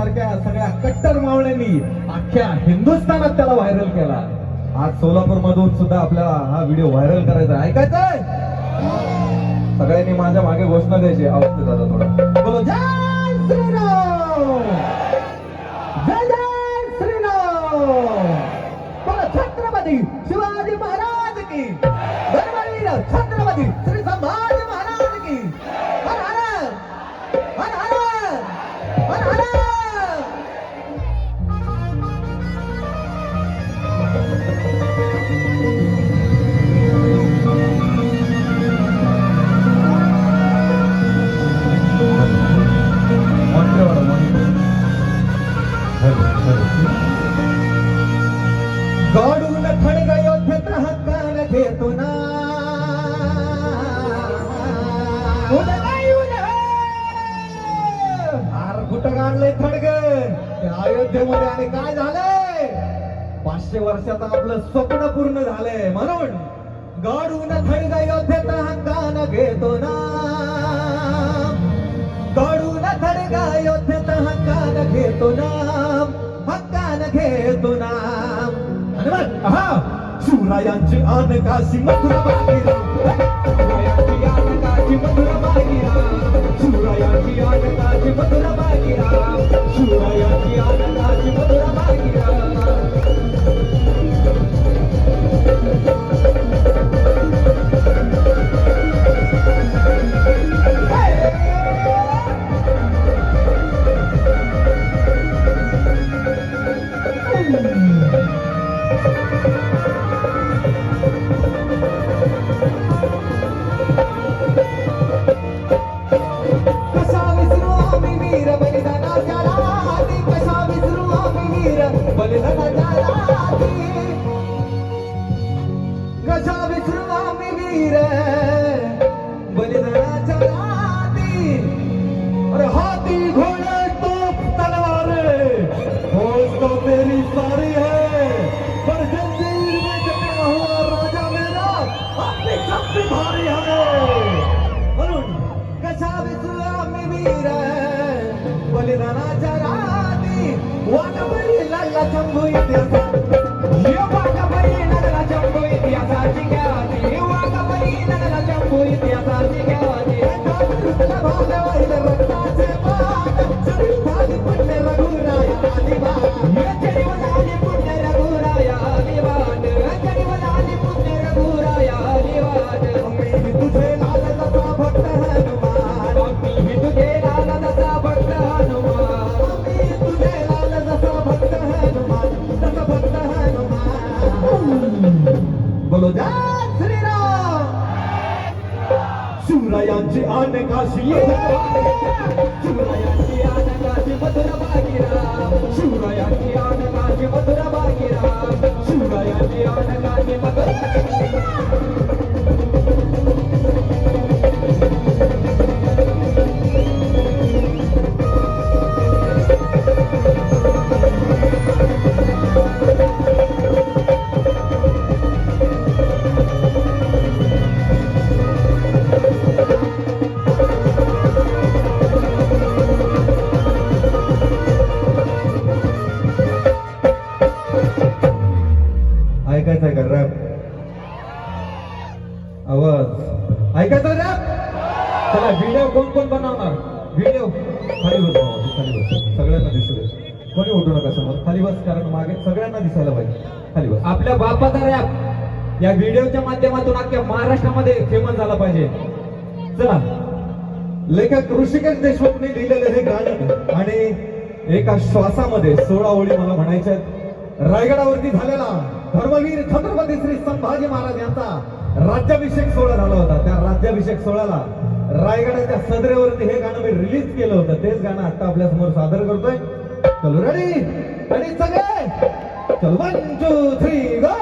सारख्या सगळ्या कट्टर मावळ्यांनी अख्ख्या हिंदुस्थानात त्याला व्हायरल केला. आज सोलापूर मधून सुद्धा आपल्याला हा व्हिडिओ व्हायरल करायचा ऐकायचंय? सगळ्यांनी माझ्या मागे घोषणा द्यायची आवाज दादा थोडा. बोलो जय श्रीराम! जय जय श्रीराम! छत्रपती शिवाजी महाराज की पाचशे वर्षात आपलं स्वप्न पूर्ण झालंय. म्हणून गाडून खडग योद्धेत हक्कान घेतो ना. गाडून खडग योद्धेत हक्कान घेतो ना. हक्कान घेतो ना. आणि शिवरायांची आन काशी मथुरा बागिरा शिवरायांची आन काशी मथुरा बागिरा शिवरायांची आन काशी मथुरा बागिरा शिवरायांची आन काशी मथुरा वीर बलिदानाच्या राती अरे हाथी घोड़े तोप तलवारें फौज तो मेरी सारी है। पर जंजीर में जकड़ा हुआ राजा मेरा, अपनी भारी है। म्हणून कशा विसरू आम्ही वीर बलिदानाच्या राती वाघबळी लागला चंबू इतिहासात ये वाघबळी लागला I'm not the one Thank you. शिवरायांची आन काशी शिवरायांची आन काशी मधुर बागिरा शिवरायांची आन काशी मधुर बागिरा शिवरायांची आन काशी खाली बस सगळ्यांना दिसू दे. कोणी उठू नका समोर. खाली बस कारण मागे सगळ्यांना दिसायला पाहिजे. खाली बस. आपल्या बापाचा रॅप या व्हिडिओच्या माध्यमातून अख्ख्या महाराष्ट्रामध्ये फेमस झाला पाहिजे. चला. लेखक ऋषिकेश देशमुखने लिहिलेलं हे गाणं आणि एका श्वासामध्ये सोळा ओळी मला म्हणायच्या रायगडावरती झालेला धर्मवीर छत्रपती श्री संभाजी महाराज यांचा राज्याभिषेक सोहळा झाला होता. त्या राज्याभिषेक सोहळ्याला रायगडाच्या सदरेवरती हे गाणं मी रिलीज केलं होतं. तेच गाणं आता आपल्यासमोर सादर करतोय. चलो रेडी रेडी सगळे? चलो वन टू थ्री गो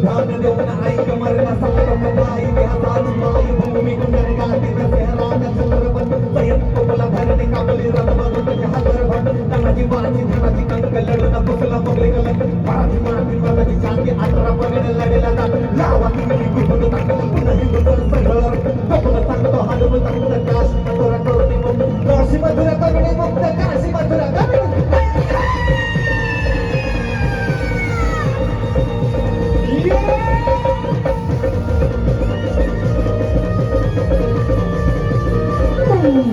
ध्यान देऊन ऐक मरला समोर इतिहासाची माई भूमी कुंडली गाठी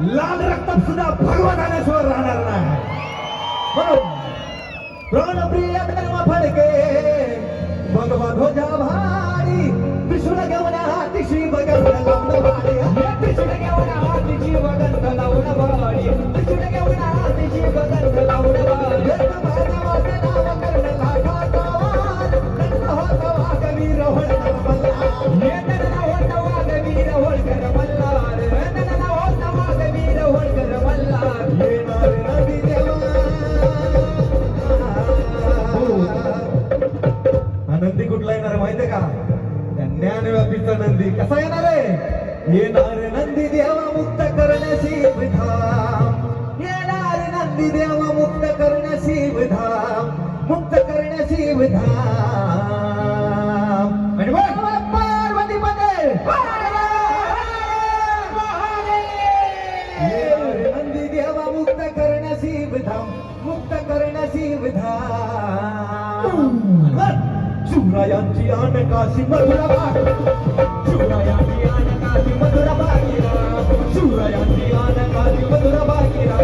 लाल रक्तात सुद्धा भगवान आल्याशिवाय राहणार नाही म्हणून प्राणप्रिय धर्म फडके भगवा ध्वजा भारी त्रिशूळ घेऊन हाती शिव गंध भारी त्रिशूळ त्या नंदी कसा येणार आहे? येणार नंदी देवा मुक्त करण्याशी विधाम येणार नंदी देवा मुक्त करण्याशी विधाम मुक्त करण्याशी विधाम आणि पार्वती मध्ये येणार नंदी देवा मुक्त करण्याशी विधाम मुक्त करण्याशी विधाम शिवरायांची आन काशी मधुरा बाग. शिवरायांची आन काशी मधुरा बागीरा. शिवरायांची आन काशी मधुरा बागीरा.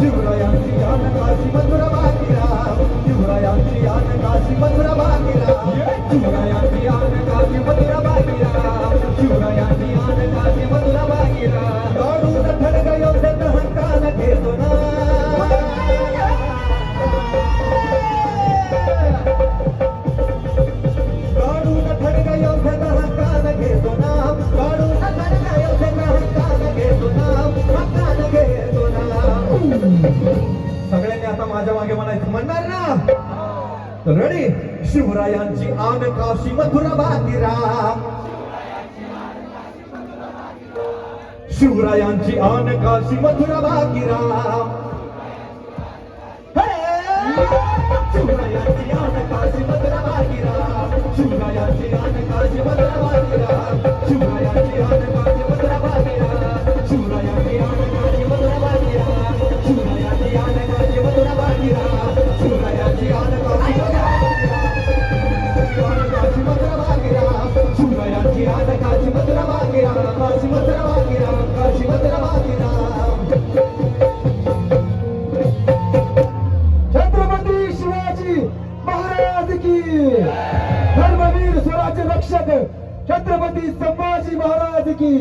शिवरायांची आन काशी मधुरा बागीरा. शिवरायांची आन काशी मधुरा बागीरा. शिवरायांची म्हणणार तर रेडी शिवरायांची आन काशी मथुरा बाकीराम शिवरायांची आन काशी मथुरा बाकीराम शिवरायांची आन काशी मथुरा बाकीराम शिवरायांची आन काशी मथुरा बाकीराम शिवरायांची छत्रपती शिवाजी महाराज की धर्मवीर स्वराज्य रक्षक छत्रपती संभाजी महाराज की